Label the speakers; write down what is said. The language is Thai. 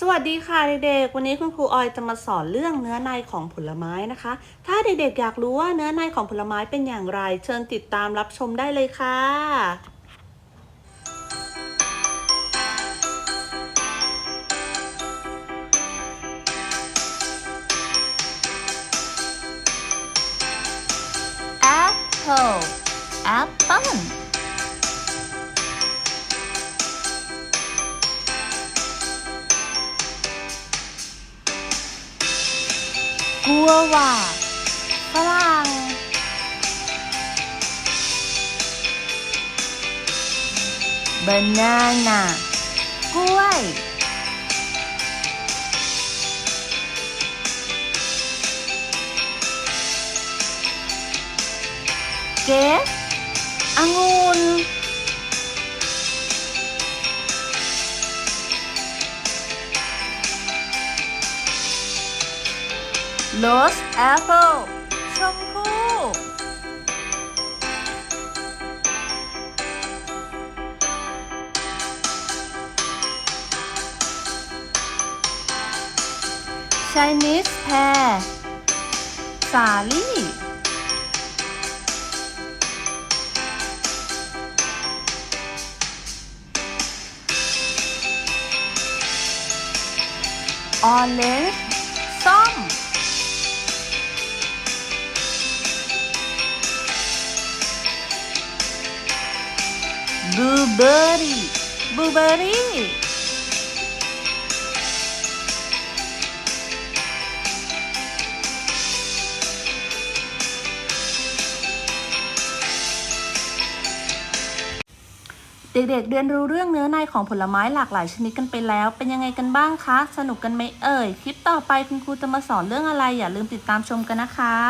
Speaker 1: สวัสดีค่ะเด็กๆ วันนี้คุณครูออยจะมาสอนเรื่องเนื้อในของผลไม้นะคะ ถ้าเด็กๆอยากรู้ว่าเนื้อในของผลไม้เป็นอย่างไร เชิญติดตามรับชมได้เลยค่ะ
Speaker 2: apple apple กัวว่าฝรั่ง banana กล้วย เกสองุ่น โรสแอปเปิลชมพู่ชายนิสแพรสาลี่ออเรนจ์ส้ม บูเบอรี่บูเบอร์รี่
Speaker 1: เด็กๆ เรียนรู้เรื่องเนื้อในของผลไม้หลากหลายชนิดกันไปแล้ว เป็นยังไงกันบ้างคะ สนุกกันไหมเอ่ย คลิปต่อไปคุณครูจะมาสอนเรื่องอะไร อย่าลืมติดตามชมกันนะคะ